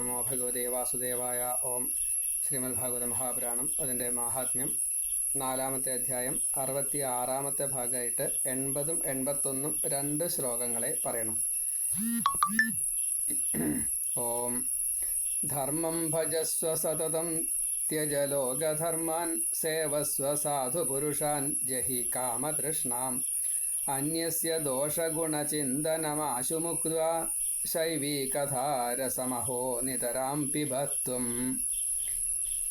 നമോ ഭഗവതേ വാസുദേവായ ഓം ശ്രീമദ് ഭാഗവത മഹാപുരാണം. അതിന്റെ മാഹാത്മ്യം നാലാമത്തെ അധ്യായം അറുപത്തി ആറാമത്തെ ഭാഗമായിട്ട് എൺപതും എൺപത്തൊന്നും രണ്ട് ശ്ലോകങ്ങളെ പറയണം. ഓം ധർമ്മം ഭജസ്വ സതതം ലോകധർമാൻ സേവസ്വ സാധുപുരുഷാൻ ജഹി കാമതൃഷ്ണാം. അന്യസ്യ മുക്ത ശൈവീകഥാരസമഹോ നിതരാം പിബത്വം.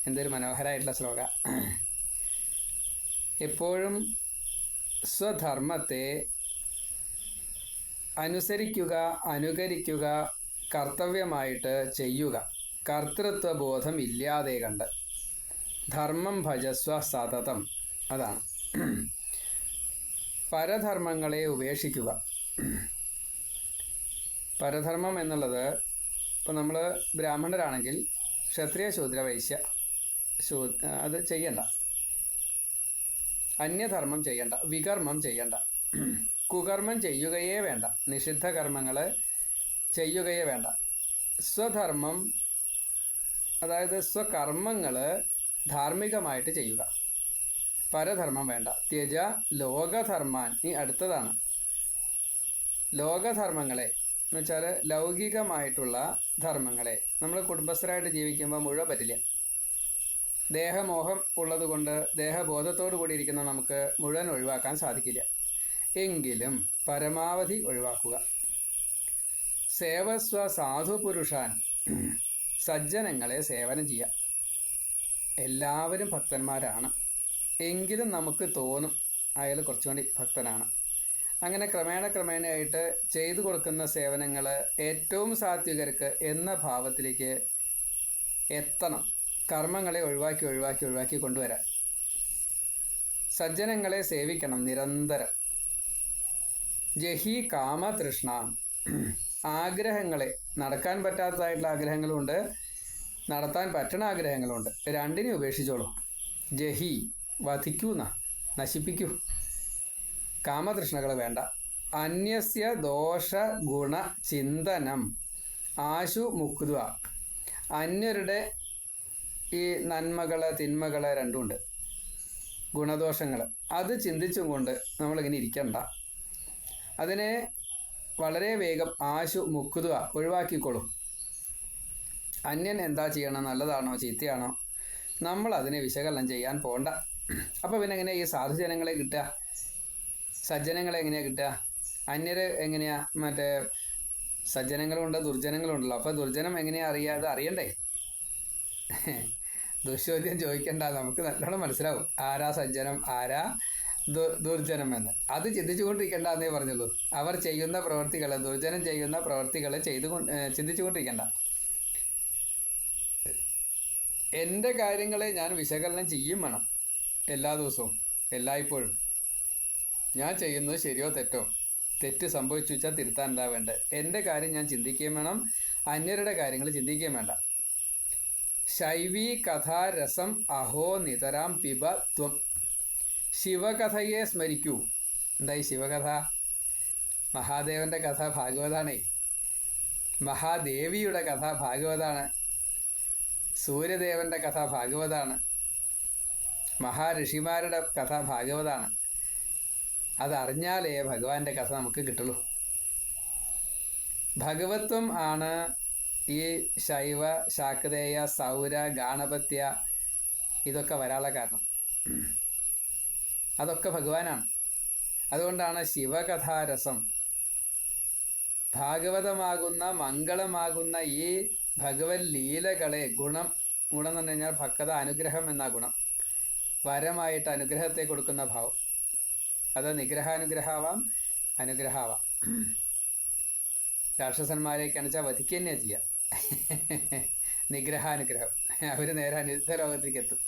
എന്തൊരു മനോഹരമായിട്ടുള്ള ശ്ലോക. എപ്പോഴും സ്വധർമ്മത്തെ അനുസരിക്കുക അനുകരിക്കുക കർത്തവ്യമായിട്ട് ചെയ്യുക. കർത്തൃത്വബോധം ഇല്ലാതെ കണ്ട്. ധർമ്മം ഭജസ്വ സതതം. അതാണ്. പരധർമ്മങ്ങളെ ഉപേക്ഷിക്കുക. പരധർമ്മം എന്നുള്ളത് ഇപ്പം നമ്മൾ ബ്രാഹ്മണരാണെങ്കിൽ ക്ഷത്രിയ ശൂദ്ര വൈശ്യ ശൂ അത് ചെയ്യണ്ട. അന്യധർമ്മം ചെയ്യണ്ട വികർമ്മം ചെയ്യണ്ട. കുകർമ്മം ചെയ്യുകയേ വേണ്ട നിഷിദ്ധ കർമ്മങ്ങൾ ചെയ്യുകയേ വേണ്ട. സ്വധർമ്മം അതായത് സ്വകർമ്മങ്ങൾ ധാർമ്മികമായിട്ട് ചെയ്യുക. പരധർമ്മം വേണ്ട. ത്യജ ലോകധർമാൻ ഈ അടുത്തതാണ്. ലോകധർമ്മങ്ങളെ എന്ന് വെച്ചാൽ ലൗകികമായിട്ടുള്ള ധർമ്മങ്ങളെ നമ്മൾ കുടുംബസ്ഥരായിട്ട് ജീവിക്കുമ്പോൾ മുഴുവൻ പറ്റില്ല. ദേഹമോഹം ഉള്ളതുകൊണ്ട് ദേഹബോധത്തോടു കൂടി ഇരിക്കുന്ന നമുക്ക് മുഴുവൻ ഒഴിവാക്കാൻ സാധിക്കില്ല. എങ്കിലും പരമാവധി ഒഴിവാക്കുക. സേവസ്വ സാധു പുരുഷാൻ സജ്ജനങ്ങളെ സേവനം ചെയ്യുക. എല്ലാവരും ഭക്തന്മാരാണ്. എങ്കിലും നമുക്ക് തോന്നും അയാൾ കുറച്ചുകൂടി ഭക്തനാണ്. അങ്ങനെ ക്രമേണ ക്രമേണയായിട്ട് ചെയ്തു കൊടുക്കുന്ന സേവനങ്ങൾ ഏറ്റവും സാത്വികർക്ക് എന്ന ഭാവത്തിലേക്ക് എത്തണം. കർമ്മങ്ങളെ ഒഴിവാക്കി ഒഴിവാക്കി ഒഴിവാക്കി കൊണ്ടുവരാൻ. സജ്ജനങ്ങളെ സേവിക്കണം നിരന്തരം. ജഹി കാമതൃഷ്ണ ആഗ്രഹങ്ങളെ നടക്കാൻ പറ്റാത്തതായിട്ടുള്ള ആഗ്രഹങ്ങളുമുണ്ട് നടത്താൻ പറ്റണ ആഗ്രഹങ്ങളുണ്ട്. രണ്ടിനെ ഉപേക്ഷിച്ചോളൂ. ജഹി വധിക്കൂന്ന. നശിപ്പിക്കൂ. കാമതൃഷ്ണകൾ വേണ്ട. അന്യസ്യ ദോഷ ഗുണ ചിന്തനം. ആശു മുക്കുത അന്യരുടെ ഈ നന്മകൾ തിന്മകൾ രണ്ടുമുണ്ട്. ഗുണദോഷങ്ങൾ അത് ചിന്തിച്ചും കൊണ്ട് നമ്മളിങ്ങനെ ഇരിക്കണ്ട. അതിനെ വളരെ വേഗം ആശു മുക്കുതുക ഒഴിവാക്കിക്കോളൂ. അന്യൻ എന്താ ചെയ്യണം? നല്ലതാണോ? ചീത്തയാണോ? നമ്മൾ അതിനെ വിശകലനം ചെയ്യാൻ പോണ്ട. അപ്പോൾ പിന്നെ എങ്ങനെ ഈ സാധുജനങ്ങളെ കിട്ടുക? സജ്ജനങ്ങളെ എങ്ങനെയാ കിട്ടുക? അന്യര് എങ്ങനെയാ? മറ്റേ സജ്ജനങ്ങളുണ്ട് ദുർജനങ്ങളുണ്ടല്ലോ. അപ്പോൾ ദുർജനം എങ്ങനെയാ അറിയാതെ അറിയണ്ടേ? ദുശ്ചോദ്യം ചോദിക്കണ്ട. നമുക്ക് നല്ലോണം മനസ്സിലാവും. ആരാ സജ്ജനം? ആരാ ദുർജനം എന്ന്. അത് ചിന്തിച്ചുകൊണ്ടിരിക്കണ്ട എന്നേ പറഞ്ഞുള്ളൂ. അവർ ചെയ്യുന്ന പ്രവർത്തികൾ ദുർജനം ചെയ്യുന്ന പ്രവർത്തികൾ ചെയ്തു ചിന്തിച്ചുകൊണ്ടിരിക്കണ്ട. എന്റെ കാര്യങ്ങളെ ഞാൻ വിശകലനം ചെയ്യും വേണം. എല്ലാ ദിവസവും. എല്ലായ്പ്പോഴും. ഞാൻ ചെയ്യുന്നത് ശരിയോ തെറ്റോ? തെറ്റ് സംഭവിച്ചു വെച്ചാൽ തിരുത്താൻ എന്താ വേണ്ടത് എന്റെ കാര്യം ഞാൻ ചിന്തിക്കുകയും വേണം. അന്യരുടെ കാര്യങ്ങൾ ചിന്തിക്കുകയും വേണ്ട. ശൈവീ കഥാരസം അഹോ നിതരാം പിബ ത്വം. ശിവകഥയെ സ്മരിക്കൂ. എന്തായി ശിവകഥ? മഹാദേവന്റെ കഥ ഭാഗവതാണേ. മഹാദേവിയുടെ കഥ ഭാഗവതാണ്. സൂര്യദേവന്റെ കഥ ഭാഗവതാണ്. മഹാഋഷിമാരുടെ കഥ ഭാഗവതാണ്. അതറിഞ്ഞാലേ ഭഗവാന്റെ കഥ നമുക്ക് കിട്ടുള്ളൂ. ഭഗവത്വം ആണ് ഈ ശൈവ ശാക്തേയ സൗര ഗാണപത്യ ഇതൊക്കെ വരാനുള്ള കാരണം. അതൊക്കെ ഭഗവാനാണ്. അതുകൊണ്ടാണ് ശിവകഥാരസം ഭാഗവതമാകുന്ന മംഗളമാകുന്ന ഈ ഭഗവത് ലീലകളെ ഗുണം ഗുണം എന്ന് പറഞ്ഞു കഴിഞ്ഞാൽ ഭക്തത അനുഗ്രഹം എന്ന ഗുണം. വരമായിട്ട് അനുഗ്രഹത്തെ കൊടുക്കുന്ന ഭാവം. അത് നിഗ്രഹാനുഗ്രഹാവാം അനുഗ്രഹാവാം. രാക്ഷസന്മാരെയൊക്കെ അണച്ചാൽ വധിക്കുക തന്നെ ചെയ്യാം. നിഗ്രഹാനുഗ്രഹം. അവർ നേരെ അനിരുദ്ധ ലോകത്തേക്ക് എത്തും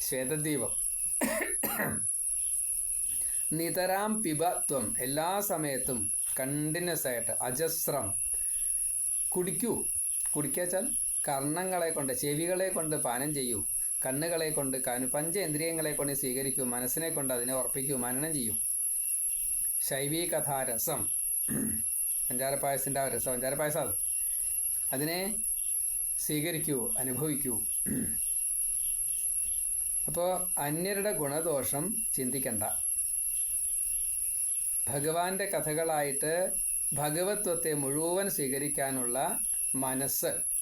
ശ്വേതദ്വീപം നിതരാം പിബത്വം എല്ലാ സമയത്തും കണ്ടിന്യൂസ് ആയിട്ട് അജസ്രം. കുടിക്കൂ. കുടിക്കാച്ചാൽ കർണങ്ങളെ കൊണ്ട് ചെവികളെ കൊണ്ട് പാനം ചെയ്യൂ. കണ്ണുകളെ കൊണ്ട് പഞ്ചേന്ദ്രിയങ്ങളെ കൊണ്ട് സ്വീകരിക്കൂ മനസ്സിനെ കൊണ്ട് അതിനെ ഉറപ്പിക്കൂ മനനം ചെയ്യൂ. ശൈവീ കഥാരസം പഞ്ചാരപ്പായസത്തിന്റെ ആ രസം. പഞ്ചാരപ്പായസം അത്. അതിനെ സ്വീകരിക്കൂ അനുഭവിക്കൂ. അപ്പോൾ അന്യരുടെ ഗുണദോഷം ചിന്തിക്കണ്ട. ഭഗവാന്റെ കഥകളായിട്ട് ഭഗവത്വത്തെ മുഴുവൻ സ്വീകരിക്കാനുള്ള മനസ്സ്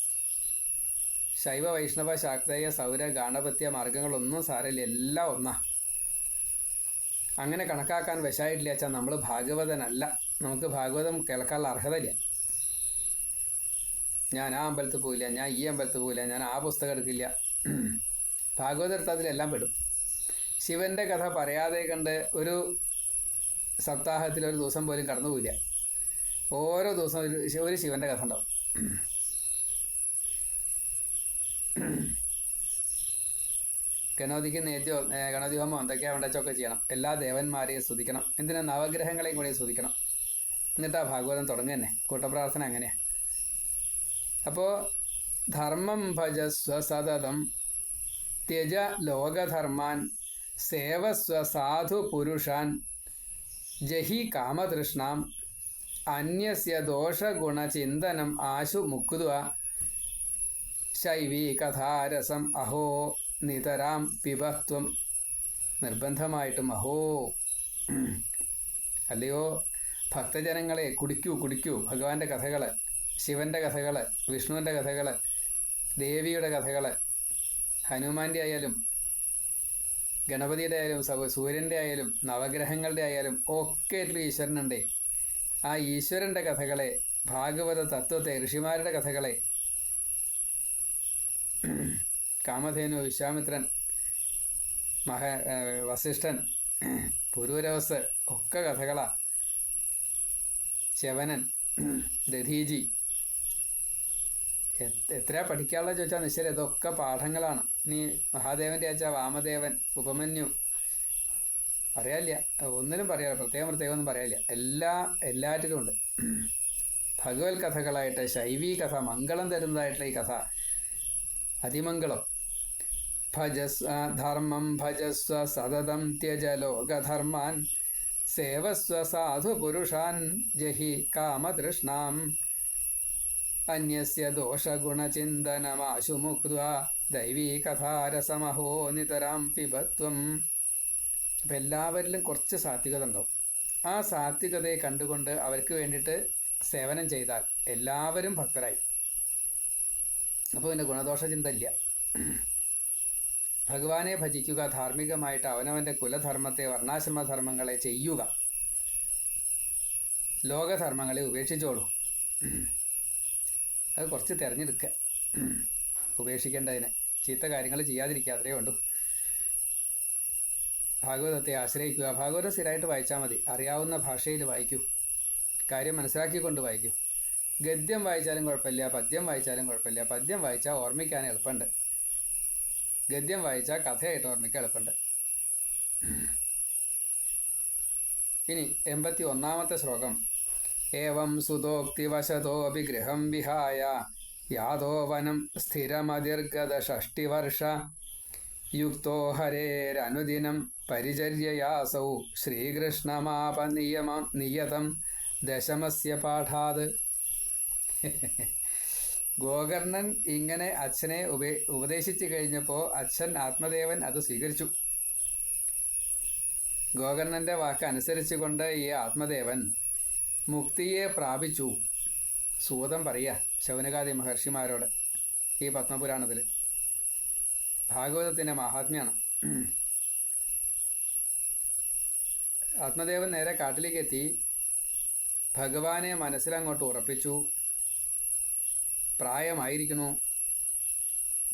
ശൈവ വൈഷ്ണവ ശാക്തേയ സൗര ഗാണപത്യ മാർഗങ്ങളൊന്നും സാരമില്ല. എല്ലാം ഒന്നാ. അങ്ങനെ കണക്കാക്കാൻ വശായിട്ടില്ല വെച്ചാൽ നമ്മൾ ഭാഗവതനല്ല. നമുക്ക് ഭാഗവതം കേൾക്കാനുള്ള അർഹതയില്ല. ഞാൻ ആ അമ്പലത്തിൽ പോയില്ല ഞാൻ ഈ അമ്പലത്തിൽ പോയില്ല ഞാൻ ആ പുസ്തകം എടുക്കില്ല. ഭാഗവത എടുത്ത് അതിലെല്ലാം പെടും. ശിവന്റെ കഥ പറയാതെ കണ്ട് ഒരു സപ്താഹത്തിൽ ഒരു ദിവസം പോലും കടന്നു പോയില്ല ഓരോ ദിവസം ഒരു ഒരു ശിവന്റെ കഥ ഉണ്ടാവും. ഗണപതിക്ക് നേദ്യോ ഗണപതി ഹോമം എന്തൊക്കെയാ വേണ്ടച്ചൊക്കെ ചെയ്യണം. എല്ലാ ദേവന്മാരെയും സ്തുതിക്കണം. എന്തിനാ നവഗ്രഹങ്ങളെയും കൂടി സ്തുതിക്കണം? എന്നിട്ടാ ഭാഗവതം തുടങ്ങുക തന്നെ കൂട്ടപ്രാർത്ഥന അങ്ങനെയാ. അപ്പോൾ ധർമ്മം ഭജസ്വ സതതം ത്യജ ലോകധർമാൻ സേവസ്വ സാധു പുരുഷാൻ ജഹി കാമതൃഷ്ണാം അന്യസ്യ ദോഷഗുണചിന്തനം ആശു മുക്കുതുവ ശൈവീ കഥാരസം അഹോ നിതരാം പിബത്വം നിർബന്ധമായിട്ടും അഹോ. അല്ലയോ? ഭക്തജനങ്ങളെ കുടിക്കൂ കുടിക്കൂ. ഭഗവാന്റെ കഥകൾ ശിവന്റെ കഥകൾ വിഷ്ണുവിന്റെ കഥകൾ ദേവിയുടെ കഥകൾ ഹനുമാന്റെ ആയാലും ഗണപതിയുടെ ആയാലും സൂര്യന്റെ ആയാലും നവഗ്രഹങ്ങളുടെ ആയാലും ഒക്കെ ആയിട്ടുള്ള ഈശ്വരനുണ്ടേ. ആ ഈശ്വരന്റെ കഥകളെ ഭാഗവത തത്വത്തെ ഋഷിമാരുടെ കഥകളെ കാമധേനു വിശ്വാമിത്രൻ മഹ വസിഷ്ഠൻ പുരൂരവസ് ഒക്കെ കഥകളാ. ശവനൻ ദധീജി എത്ര പഠിക്കാനുള്ള ചോദിച്ചാൽ നിശ്ചയം ഇതൊക്കെ പാഠങ്ങളാണ്. ഇനി മഹാദേവന്റെ അച്ഛ വാമദേവൻ ഉപമന്യു. പറയാനില്ല. ഒന്നിനും പറയാറില്ല പ്രത്യേകം പ്രത്യേകം ഒന്നും പറയാനില്ല. എല്ലാ എല്ലാറ്റിലും ഉണ്ട്. ഭഗവത് കഥകളായിട്ട് ശൈവീ കഥ മംഗളം തരുന്നതായിട്ടുള്ള ഈ കഥ. അതിമംഗളം. ഭജസ്വ ധർമ്മം ഭജസ്വ സതതം ത്യജ ലോകധർമാൻ സേവസ്വ സാധുപുരുഷാൻ ജഹി കാമതൃഷ്ണാം. അന്യസ്യ ദോഷഗുണചിന്തനമാശു ദൈവീകഥാരസമഹോ ദൈവീ കഥാരസമഹോ നിതരാം പിബത്വം. അപ്പം എല്ലാവരിലും കുറച്ച് സാത്വികത ഉണ്ടാവും. ആ സാത്വികതയെ കണ്ടുകൊണ്ട് അവർക്ക് വേണ്ടിയിട്ട് സേവനം ചെയ്താൽ എല്ലാവരും ഭക്തരായി. അപ്പോൾ പിന്നെ ഗുണദോഷ ചിന്ത ഇല്ല. ഭഗവാനെ ഭജിക്കുക ധാർമ്മികമായിട്ട് അവനവന്റെ കുലധർമ്മത്തെ വർണാശ്രമധർമ്മങ്ങളെ ചെയ്യുക. ലോകധർമ്മങ്ങളെ ഉപേക്ഷിച്ചോളൂ. അത് കുറച്ച് തിരഞ്ഞെടുക്കുക. ഉപേക്ഷിക്കേണ്ടതിനെ ചീത്ത കാര്യങ്ങൾ ചെയ്യാതിരിക്കുക അത്രയേ ഉള്ളൂ. ഭാഗവതത്തെ ആശ്രയിക്കുക. ഭാഗവതം സ്ഥിരമായിട്ട് വായിച്ചാൽ മതി. അറിയാവുന്ന ഭാഷയിൽ വായിക്കൂ. കാര്യം മനസ്സിലാക്കിക്കൊണ്ട് വായിക്കൂ. ഗദ്യം വായിച്ചാലും കുഴപ്പമില്ല പദ്യം വായിച്ചാലും കുഴപ്പമില്ല. പദ്യം വായിച്ചാൽ ഓർമ്മിക്കാൻ എളുപ്പമുണ്ട്. ഗദ്യം വായിച്ചാൽ കഥയായിട്ട് ഓർമ്മിക്കാൻ എളുപ്പമുണ്ട് ഇനി എൺപത്തി ഒന്നാമത്തെ ശ്ലോകം. ഏവം സുതോക്തിവശതോപി ഗൃഹം വിഹായ. യാതോ വനം സ്ഥിരമതിർഗത ഷഷ്ടിവർഷ യുക്തോ ഹരേരനുദിനം പരിചര്യയാസൗ. ശ്രീകൃഷ്ണമാപനിയമം നിയതം ദശമസ്യ പാഠാത് ഗോകർണൻ ഇങ്ങനെ അച്ഛനെ ഉപേ ഉപദേശിച്ചു കഴിഞ്ഞപ്പോൾ അച്ഛൻ ആത്മദേവൻ അത് സ്വീകരിച്ചു. ഗോകർണന്റെ വാക്ക് അനുസരിച്ചുകൊണ്ട് ഈ ആത്മദേവൻ മുക്തിയെ പ്രാപിച്ചു. സൂതം പറയുക ശൗനകാദി മഹർഷിമാരോട് ഈ പത്മപുരാണത്തിൽ ഭാഗവതത്തിന്റെ മഹാത്മ്യാണ്. ആത്മദേവൻ നേരെ കാട്ടിലേക്ക് എത്തി ഭഗവാനെ മനസ്സിലങ്ങോട്ട് ഉറപ്പിച്ചു. പ്രായമായിരിക്കണു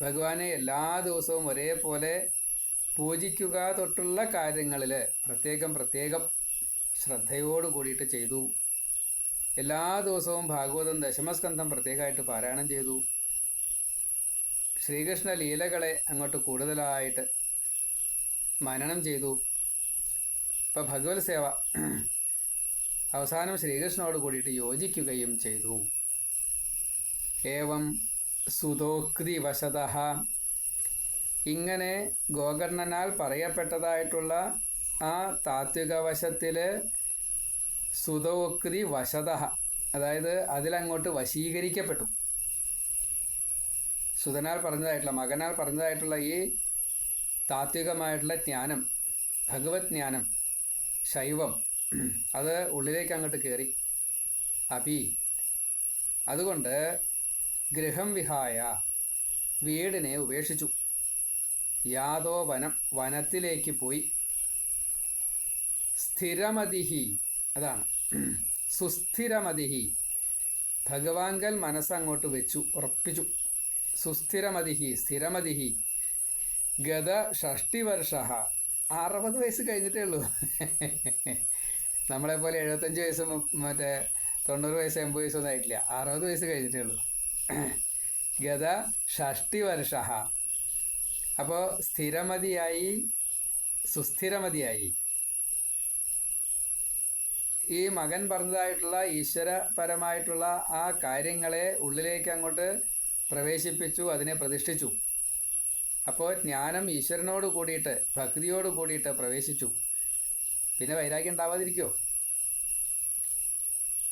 ഭഗവാനെ എല്ലാ ദിവസവും ഒരേപോലെ പൂജിക്കുക തൊട്ടുള്ള കാര്യങ്ങളിൽ പ്രത്യേകം പ്രത്യേകം ശ്രദ്ധയോട് കൂടിയിട്ട് ചെയ്തു. എല്ലാ ദിവസവും ഭാഗവതം ദശമസ്കന്ധം പ്രത്യേകമായിട്ട് പാരായണം ചെയ്തു. ശ്രീകൃഷ്ണ ലീലകളെ അങ്ങോട്ട് കൂടുതലായിട്ട് മനനം ചെയ്തു. ഇപ്പം ഭഗവത് സേവ അവസാനം ശ്രീകൃഷ്ണനോട് കൂടിയിട്ട് യോജിക്കുകയും ചെയ്തു. ഏവം സുതോക്തിവശത ഇങ്ങനെ ഗോകർണനാൽ പറയപ്പെട്ടതായിട്ടുള്ള ആ താത്വികവശത്തിൽ സുതോക്തി വശത അതായത് അതിലങ്ങോട്ട് വശീകരിക്കപ്പെട്ടു. സുതനാൽ പറഞ്ഞതായിട്ടുള്ള മകനാൽ പറഞ്ഞതായിട്ടുള്ള ഈ താത്വികമായിട്ടുള്ള ജ്ഞാനം ഭഗവത് ജ്ഞാനം ശൈവം അത് ഉള്ളിലേക്ക് അങ്ങോട്ട് കയറി അപി അതുകൊണ്ട് ഗൃഹം വിഹായ. വീടിനെ ഉപേക്ഷിച്ചു. യാതോ വനം വനത്തിലേക്ക് പോയി. സ്ഥിരമതിഹി. അതാണ്. സുസ്ഥിരമതിഹി. ഭഗവാങ്കൽ മനസ്സങ്ങോട്ട് വെച്ചു ഉറപ്പിച്ചു. സുസ്ഥിരമതിഹി സ്ഥിരമതിഹി. ഗത ഷഷ്ടിവർഷ. അറുപത് വയസ്സ് കഴിഞ്ഞിട്ടേ ഉള്ളൂ. നമ്മളെപ്പോലെ എഴുപത്തഞ്ച് വയസ്സ് മറ്റേ തൊണ്ണൂറ് വയസ്സ് എൺപത് വയസ്സൊന്നും ആയിട്ടില്ല. അറുപത് വയസ്സ് കഴിഞ്ഞിട്ടേ ഉള്ളൂ. ഗത ഷഷ്ടിവർഷ അപ്പോൾ സ്ഥിരമതിയായി സുസ്ഥിരമതിയായി. ഈ മകൻ പറഞ്ഞതായിട്ടുള്ള ഈശ്വരപരമായിട്ടുള്ള ആ കാര്യങ്ങളെ ഉള്ളിലേക്ക് അങ്ങോട്ട് പ്രവേശിപ്പിച്ചു അതിനെ പ്രതിഷ്ഠിച്ചു. അപ്പോൾ ജ്ഞാനം ഈശ്വരനോട് കൂടിയിട്ട് ഭക്തിയോട് കൂടിയിട്ട് പ്രവേശിച്ചു. പിന്നെ വൈരാഗ്യം ഉണ്ടാവാതിരിക്കുമോ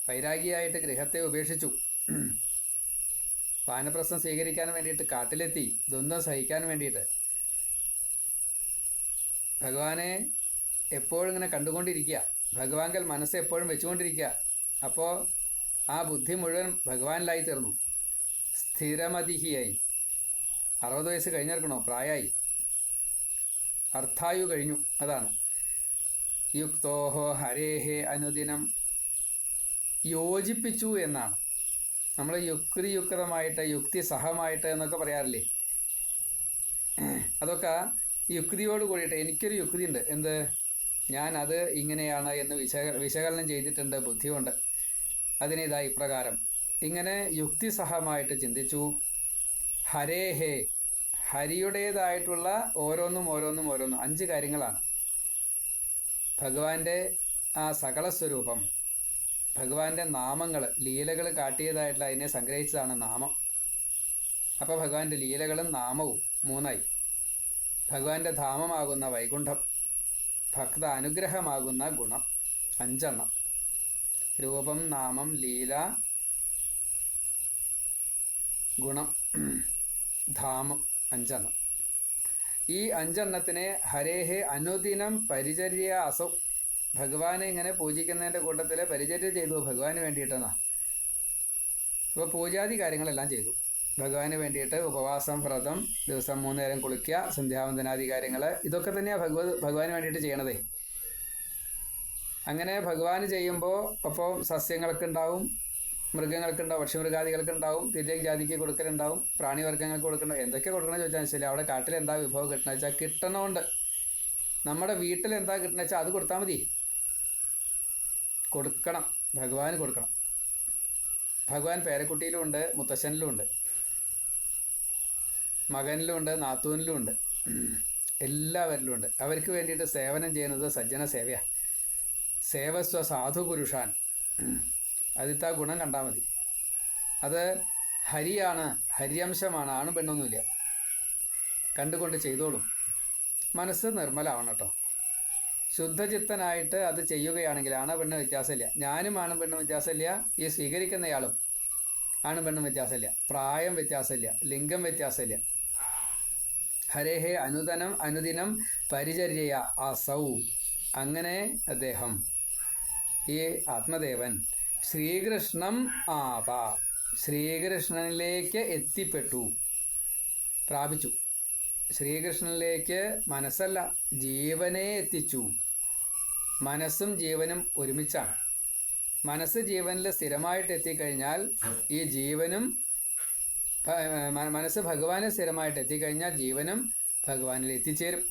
വൈരാഗിയായിട്ട് ഗൃഹത്തെ ഉപേക്ഷിച്ചു. വാനപ്രസ്ഥം സ്വീകരിക്കാൻ വേണ്ടിയിട്ട് കാട്ടിലെത്തി. ദ്വന്ദ്വം സഹിക്കാൻ വേണ്ടിയിട്ട്. ഭഗവാനെ എപ്പോഴും ഇങ്ങനെ കണ്ടുകൊണ്ടിരിക്കുക. ഭഗവാങ്കൽ മനസ്സ് എപ്പോഴും വെച്ചുകൊണ്ടിരിക്കുക. അപ്പോൾ ആ ബുദ്ധി മുഴുവൻ ഭഗവാനിലായി തീർന്നു. സ്ഥിരമതിഹിയായി. അറുപത് വയസ്സ് കഴിഞ്ഞിരിക്കണോ? പ്രായമായി അർത്ഥായു കഴിഞ്ഞു. അതാണ്. യുക്തോഹോ ഹരേഹേ അനുദിനം. യോജിപ്പിച്ചു എന്നാണ്. നമ്മൾ യുക്തിയുക്തമായിട്ട് യുക്തി സഹമായിട്ട് എന്നൊക്കെ പറയാറില്ലേ? അതൊക്കെ യുക്തിയോട് കൂടിയിട്ട് എനിക്കൊരു യുക്തി ഉണ്ട് എന്ത്? ഞാൻ അത് ഇങ്ങനെയാണ് എന്ന് വിശക വിശകലനം ചെയ്തിട്ടുണ്ട് ബുദ്ധിയുണ്ട്. അതിനിതാ ഇപ്രകാരം. ഇങ്ങനെ യുക്തിസഹമായിട്ട് ചിന്തിച്ചു. ഹരേ ഹേ ഹരിയുടേതായിട്ടുള്ള ഓരോന്നും ഓരോന്നും ഓരോന്നും അഞ്ച് കാര്യങ്ങളാണ്. ഭഗവാന്റെ ആ സകല സ്വരൂപം ഭഗവാന്റെ നാമങ്ങൾ ലീലകൾ കാട്ടിയതായിട്ടുള്ള അതിനെ സംഗ്രഹിച്ചതാണ് നാമം. അപ്പോൾ ഭഗവാന്റെ ലീലകളും നാമവും മൂന്നായി. ഭഗവാന്റെ ധാമമാകുന്ന വൈകുണ്ഠം ഭക്ത അനുഗ്രഹമാകുന്ന ഗുണം അഞ്ചെണ്ണം. രൂപം നാമം ലീല ഗുണം ധാമം അഞ്ചെണ്ണം. ഈ അഞ്ചെണ്ണത്തിനെ ഹരേഹെ അനുദിനം പരിചര്യ അസൗ ഭഗവാനെ ഇങ്ങനെ പൂജിക്കുന്നതിന്റെ കൂട്ടത്തിൽ പരിചര്യ ചെയ്തു. ഭഗവാന് വേണ്ടിയിട്ടെന്നാ. അപ്പോൾ പൂജാതി കാര്യങ്ങളെല്ലാം ചെയ്തു. ഭഗവാന് വേണ്ടിയിട്ട് ഉപവാസം വ്രതം ദിവസം മൂന്ന് നേരം കുളിക്കുക സന്ധ്യാവന്തനാദി കാര്യങ്ങൾ ഇതൊക്കെ തന്നെയാണ് ഭഗവത് ഭഗവാന് വേണ്ടിയിട്ട് ചെയ്യണതേ. അങ്ങനെ ഭഗവാൻ ചെയ്യുമ്പോൾ അപ്പോൾ സസ്യങ്ങൾക്ക് ഉണ്ടാവും മൃഗങ്ങൾക്ക് ഉണ്ടാവും പക്ഷിമൃഗാദികൾക്ക് ഉണ്ടാവും തിരികെ ജാതിക്ക് കൊടുക്കലുണ്ടാവും പ്രാണിവർഗങ്ങൾക്ക് കൊടുക്കണം എന്തൊക്കെ കൊടുക്കണം ചോദിച്ചാൽ ശരി അവിടെ കാട്ടിൽ എന്താ വിഭവം കിട്ടണമെന്ന് വെച്ചാൽ കിട്ടണമുണ്ട് നമ്മുടെ വീട്ടിൽ എന്താ കിട്ടണമെന്ന് വെച്ചാൽ അത് കൊടുത്താൽ മതി. കൊടുക്കണം. ഭഗവാന് കൊടുക്കണം. ഭഗവാൻ പേരക്കുട്ടിയിലും ഉണ്ട് മുത്തശ്ശനിലും ഉണ്ട് മകനിലും ഉണ്ട് നാത്തൂനിലും ഉണ്ട് എല്ലാവരിലും ഉണ്ട് അവർക്ക് വേണ്ടിയിട്ട് സേവനം ചെയ്യുന്നത് സജ്ജന സേവയാണ് സേവസ്വ സാധു പുരുഷാൻ. അതിത്ത ഗുണം കണ്ടാൽ മതി. അത് ഹരിയാണ് ഹരിയംശമാണ്. ആണും പെണ്ണൊന്നുമില്ല. കണ്ടുകൊണ്ട് ചെയ്തോളും. മനസ്സ് നിർമ്മലാവണം കേട്ടോ. ശുദ്ധചിത്തനായിട്ട് അത് ചെയ്യുകയാണെങ്കിൽ ആണോ പെണ്ണ് വ്യത്യാസമില്ല. ഞാനും ആണും പെണ്ണും വ്യത്യാസമില്ല. ഈ സ്വീകരിക്കുന്നയാളും ആണും പെണ്ണും വ്യത്യാസമില്ല. പ്രായം വ്യത്യാസമില്ല. ലിംഗം വ്യത്യാസമില്ല. ഹരേഹേ അനുദനം അനുദിനം പരിചര്യ അസൗ അങ്ങനെ അദ്ദേഹം ഈ ആത്മദേവൻ ശ്രീകൃഷ്ണം ആവാ. ശ്രീകൃഷ്ണനിലേക്ക് എത്തിപ്പെട്ടു. പ്രാപിച്ചു. ശ്രീകൃഷ്ണനിലേക്ക് മനസ്സല്ല ജീവനെ എത്തിച്ചു. മനസ്സും ജീവനും ഒരുമിച്ചാണ്. മനസ്സ് ജീവനിൽ സ്ഥിരമായിട്ട് എത്തിക്കഴിഞ്ഞാൽ ഈ ജീവനും മനസ്സ് ഭഗവാന് സ്ഥിരമായിട്ട് എത്തിക്കഴിഞ്ഞാൽ ജീവനും ഭഗവാനിൽ എത്തിച്ചേരും.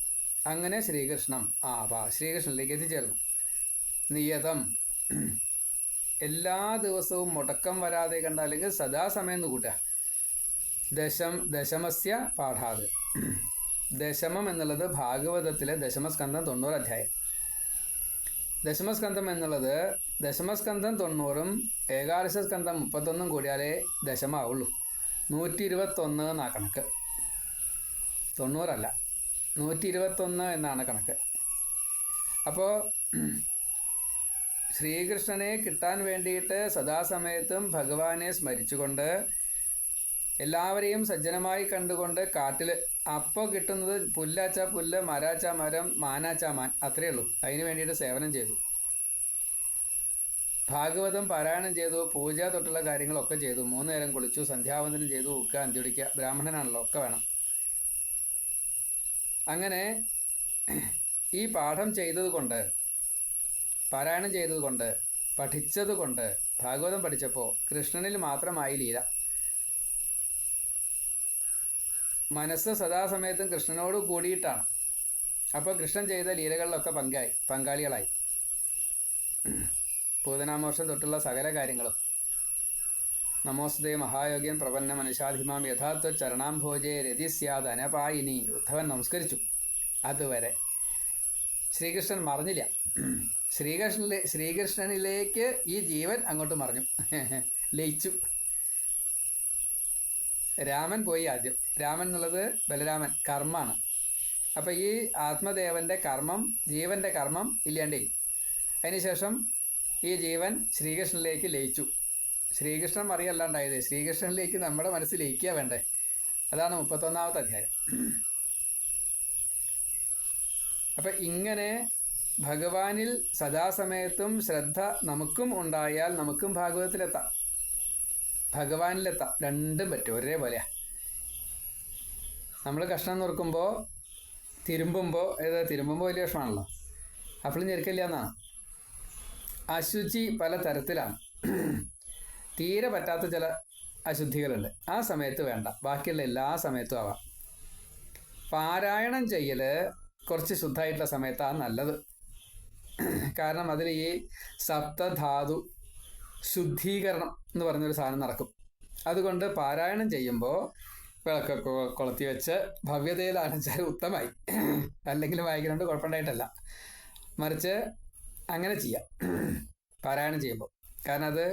അങ്ങനെ ശ്രീകൃഷ്ണം ആ പാ ശ്രീകൃഷ്ണനിലേക്ക് എത്തിച്ചേർന്നു. നിയതം. എല്ലാ ദിവസവും മുടക്കം വരാതെ കണ്ട അല്ലെങ്കിൽ സദാസമയം കൂട്ടുക. ദശം ദശമസ്യ പാഠാത്. ദശമം എന്നുള്ളത് ഭാഗവതത്തിലെ ദശമസ്കന്ധം തൊണ്ണൂറ് അധ്യായം. ദശമസ്കന്ധം എന്നുള്ളത് ദശമസ്കന്ധം തൊണ്ണൂറും ഏകാദശ സ്കന്ധം മുപ്പത്തൊന്നും കൂടിയാലേ ദശമാവുള്ളൂ. നൂറ്റി ഇരുപത്തൊന്ന് എന്നാ കണക്ക്. തൊണ്ണൂറല്ല നൂറ്റി ഇരുപത്തൊന്ന് എന്നാണ് കണക്ക്. അപ്പോൾ ശ്രീകൃഷ്ണനെ കിട്ടാൻ വേണ്ടിയിട്ട് സദാസമയത്തും ഭഗവാനെ സ്മരിച്ചുകൊണ്ട് എല്ലാവരെയും സജ്ജനമായി കണ്ടുകൊണ്ട് കാട്ടിൽ അപ്പോൾ കിട്ടുന്നത് പുല്ലാച്ച പുല്ല് മരാച്ച മരം മാനാച്ച മാൻ. അത്രയേ ഉള്ളൂ. അതിന് വേണ്ടിയിട്ട് സേവനം ചെയ്തു. ഭാഗവതം പാരായണം ചെയ്തു പൂജ തൊട്ടുള്ള കാര്യങ്ങളൊക്കെ ചെയ്തു. മൂന്ന് നേരം കുളിച്ചു സന്ധ്യാവന്തനം ചെയ്തു ഉക്ക അന്തിടിക്കുക ബ്രാഹ്മണനാണല്ലോ ഒക്കെ വേണം. അങ്ങനെ ഈ പാഠം ചെയ്തതുകൊണ്ട് പാരായണം ചെയ്തതുകൊണ്ട് പഠിച്ചതുകൊണ്ട് ഭാഗവതം പഠിച്ചപ്പോൾ കൃഷ്ണനിൽ മാത്രമായി ലീല. മനസ്സ് സദാസമയത്തും കൃഷ്ണനോട് കൂടിയിട്ടാണ്. അപ്പോൾ കൃഷ്ണൻ ചെയ്ത ലീലകളിലൊക്കെ പങ്കായി പങ്കാളികളായി. പൂതനാമോഷം തൊട്ടുള്ള സകല കാര്യങ്ങളും. നമോസ്തേ മഹായോഗ്യം പ്രപന്ന മനുഷ്യാധിമാം യഥാർത്ഥ ചരണാംഭോജേ രതിസ്യാദ് അനപായിനി ഉദ്ധവൻ നമസ്കരിച്ചു. അതുവരെ ശ്രീകൃഷ്ണൻ മറിഞ്ഞില്ല. ശ്രീകൃഷ്ണനിലെ ശ്രീകൃഷ്ണനിലേക്ക് ഈ ജീവൻ അങ്ങോട്ട് മറിഞ്ഞു. ലയിച്ചു. രാമൻ പോയി ആദ്യം. രാമൻ എന്നുള്ളത് ബലരാമൻ കർമ്മമാണ് അപ്പം ഈ ആത്മദേവന്റെ കർമ്മം ജീവന്റെ കർമ്മം ഇല്ലാണ്ടേ. അതിനുശേഷം ഈ ജീവൻ ശ്രീകൃഷ്ണനിലേക്ക് ലയിച്ചു. ശ്രീകൃഷ്ണൻ അറിയല്ലാണ്ടായത് ശ്രീകൃഷ്ണനിലേക്ക് നമ്മുടെ മനസ്സിൽ ലയിക്കുക വേണ്ടേ. അതാണ് മുപ്പത്തൊന്നാമത്തെ അധ്യായം. അപ്പം ഇങ്ങനെ ഭഗവാനിൽ സദാസമയത്തും ശ്രദ്ധ നമുക്കും ഉണ്ടായാൽ നമുക്കും ഭാഗവതത്തിലെത്താം. ഭഗവാനിലെത്താം. രണ്ടും പറ്റും. ഒരേപോലെയാ. നമ്മൾ കഷ്ണം നുറുക്കുമ്പോൾ തിരുമ്പുമ്പോൾ ഏതാ തിരുമ്പുമ്പോൾ വലിയ കഷ്ണമാണല്ലോ. അപ്പോൾ ഞെരുക്കില്ല എന്നാണ് അശുചി പല തരത്തിലാണ്. തീരെ പറ്റാത്ത ചില അശുദ്ധികളുണ്ട്. ആ സമയത്ത് വേണ്ട. ബാക്കിയുള്ള എല്ലാ സമയത്തും ആവാം. പാരായണം ചെയ്യൽ കുറച്ച് ശുദ്ധമായിട്ടുള്ള സമയത്താണ് നല്ലത്. കാരണം അതിൽ ഈ സപ്തധാതു ശുദ്ധീകരണം എന്ന് പറഞ്ഞൊരു സാധനം നടക്കും. അതുകൊണ്ട് പാരായണം ചെയ്യുമ്പോൾ വിളക്കൊക്കെ കൊളുത്തി വെച്ച് ഭവ്യതയിൽ ഭവ്യതയിലാണെച്ചാൽ ഉത്തമായി അല്ലെങ്കിൽ വായിക്കുന്നുണ്ട് കുഴപ്പമുണ്ടായിട്ടല്ല. മറിച്ച് അങ്ങനെ ചെയ്യാം. പാരായണം ചെയ്യുമ്പോൾ കാരണം അത്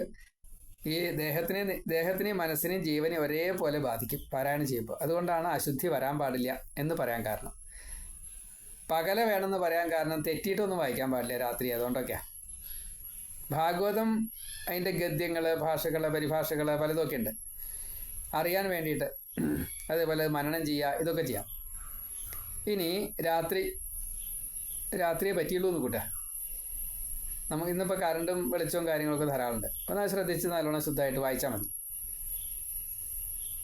ഈ ദേഹത്തിനെ ദേഹത്തിനെയും മനസ്സിനെയും ജീവനെ ഒരേപോലെ ബാധിക്കും പാരായണം ചെയ്യുമ്പോൾ അതുകൊണ്ടാണ് അശുദ്ധി വരാൻ പാടില്ല എന്ന് പറയാൻ കാരണം. പകല വേണമെന്ന് പറയാൻ കാരണം തെറ്റിയിട്ടൊന്നും വായിക്കാൻ പാടില്ല രാത്രി അതുകൊണ്ടൊക്കെയാണ് ഭാഗവതം അതിന്റെ ഗദ്യങ്ങൾ ഭാഷകൾ പരിഭാഷകൾ പലതൊക്കെ ഉണ്ട് അറിയാൻ വേണ്ടിയിട്ട് അതേപോലെ മനനം ചെയ്യുക ഇതൊക്കെ ചെയ്യാം. ഇനി രാത്രി രാത്രിയെ പറ്റിയുള്ളൂ എന്ന് കൂട്ടുക നമുക്ക് ഇന്നിപ്പോൾ കറണ്ടും വെളിച്ചവും കാര്യങ്ങളൊക്കെ ധാരാളമുണ്ട്. ഒന്ന് ശ്രദ്ധിച്ച് നല്ലോണം ശുദ്ധമായിട്ട് വായിച്ചാൽ മതി.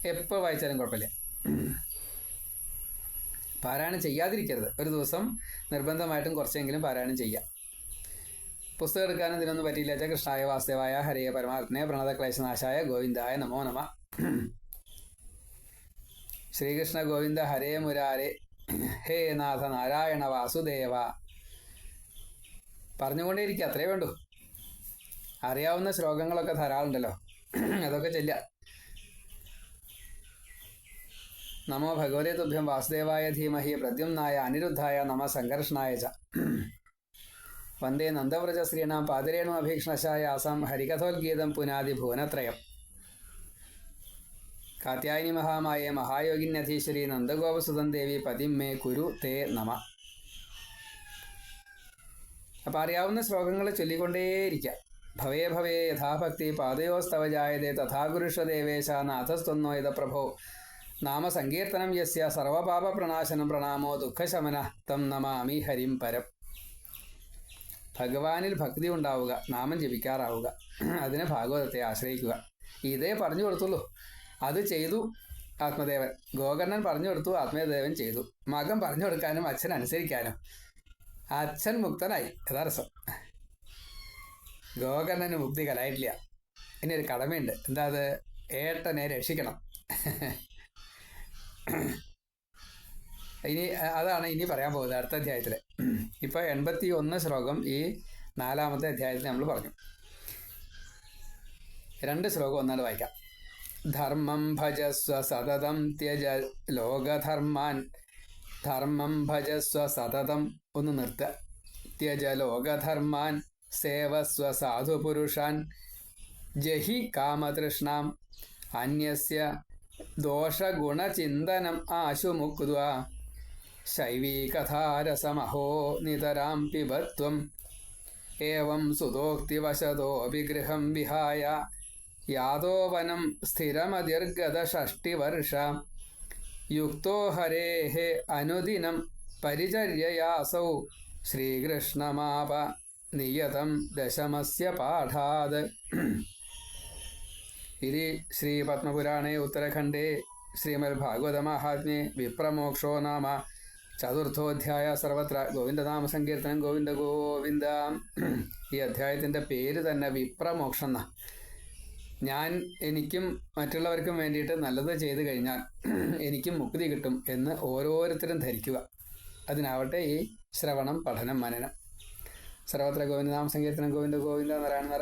എപ്പോൾ വായിച്ചാലും കുഴപ്പമില്ല. പാരായണം ചെയ്യാതിരിക്കരുത്. ഒരു ദിവസം നിർബന്ധമായിട്ടും കുറച്ചെങ്കിലും പാരായണം ചെയ്യാം. പുസ്തകം എടുക്കാനും ഇതിനൊന്നും പറ്റിയില്ല. കൃഷ്ണായ വാസുദേവായ ഹരേ പരമാത്മനെ പ്രണത ക്ലേശനാശായ ഗോവിന്ദായ നമോ നമ. ശ്രീകൃഷ്ണ ഗോവിന്ദ ഹരേ മുരാരെ. ഹേ നാഥ നാരായണ വാസുദേവ. പറഞ്ഞുകൊണ്ടേയിരിക്കുക അത്രേ വേണ്ടു. അറിയാവുന്ന ശ്ലോകങ്ങളൊക്കെ ധാരാളുണ്ടല്ലോ. അതൊക്കെ ചെല്ല നമോ ഭഗവതേ തുഭ്യം വാസുദേവായ ധീമഹി പ്രദ്യുംനായ അനിരുദ്ധായ നമ സംഘർഷണായ ച. വന്ദേ നന്ദവ്രജ ശ്രീനാം പാതിരേണു അഭീക്ഷണശായ ആസാം ഹരികഥോദ്ഗീതം പുനാദി ഭുവനത്രയം. കാത്യായനി മഹാമായ മഹായോഗിന്യധീശ്വരി നന്ദഗോപസുതൻ ദേവി പതിമേ കുരു തേ നമ. അപ്പം അറിയാവുന്ന ശ്ലോകങ്ങൾ ചൊല്ലിക്കൊണ്ടേയിരിക്കാം. ഭവേ ഭവേ യഥാഭക്തി പാതയോസ്തവജായതേ ജായതേ തഥാ ഗുരുഷദേവേശ നാഥസ്ത്വന്നോ യഥ പ്രഭോ നാമസങ്കീർത്തനം യസ്യ സർവപാപ പ്രണാശനം പ്രണാമോ ദുഃഖശമന തം നമാമി ഹരിം പരം. ഭഗവാനിൽ ഭക്തി ഉണ്ടാവുക നാമം ജപിക്കാറാവുക അതിനെ ഭാഗവതത്തെ ആശ്രയിക്കുക. ഇതേ പറഞ്ഞു കൊടുത്തുള്ളൂ. അത് ചെയ്തു ആത്മദേവൻ. ഗോകർണൻ പറഞ്ഞു കൊടുത്തു ആത്മദേവൻ ചെയ്തു. മകൻ പറഞ്ഞു കൊടുക്കാനും അച്ഛൻ അനുസരിക്കാനും. അച്ഛൻ മുക്തനായി. യഥാർത്ഥം. ഗോകർണന് മുക്തി കലായിട്ടില്ല. ഇനി ഒരു കടമയുണ്ട്. എന്താ അത്? ഏട്ടനെ രക്ഷിക്കണം. ഇനി അതാണ് ഇനി പറയാൻ പോകുന്നത് അടുത്ത അധ്യായത്തിൽ ഇപ്പോൾ എൺപത്തി ഒന്ന് ശ്ലോകം ഈ നാലാമത്തെ അധ്യായത്തിൽ നമ്മൾ പറഞ്ഞു. രണ്ട് ശ്ലോകം ഒന്നാണ് വായിക്കാം. ധർമ്മം ഭജസ്വ സതതം ത്യജ ലോകധർമാൻ. ധർമ്മം ഭജസ്വ സതതം. ഒന്ന് നിർത്തുക ത്യജ ലോകധർമാൻ സേവസ്വ സാധുപുരുഷാൻ. ജഹി കാമതൃഷ്ണാം. അന്യസ്യ ദോഷഗുണചിന്തനം ആശുമുക്വ ശൈവീകഥാരസമഹോ നിതരാം പിബത്വം. ഏവം സുതോക്തിവശതോ വിഗൃഹം വിഹായ. യാദോവനം സ്ഥിരമതിർഗത ഷഷ്ടിവർഷ യുക്തോ ഹരേः അനുദിനം പരിചര്യയാസൗ. ശ്രീകൃഷ്ണമാപ നിയതം ദശമസ്യ പാഠാത്. ഇതി ശ്രീപത്മപുരാണേ ഉത്തരഖണ്ഡേ. ശ്രീമദ്ഭാഗവതമാഹാത്മ്യേ വിപ്രമോക്ഷോ നാമ. ചതുർത്ഥോധ്യായ സർവത്ര. ഗോവിന്ദനാമ സങ്കീർത്തനം ഗോവിന്ദ ഗോവിന്ദ ഈ അധ്യായത്തിന്റെ പേര് തന്നെ വിപ്രമോക്ഷം എന്നാ ഞാൻ എനിക്കും മറ്റുള്ളവർക്കും വേണ്ടിയിട്ട് നല്ലത് ചെയ്തു കഴിഞ്ഞാൽ എനിക്കും മുക്തി കിട്ടും എന്ന് ഓരോരുത്തരും ധരിക്കുക. അതിനാവട്ടെ ഈ ശ്രവണം പഠനം മനനം. സർവത്ര ഗോവിന്ദനാമ സങ്കീർത്തനം. ഗോവിന്ദ ഗോവിന്ദ നാരായണ.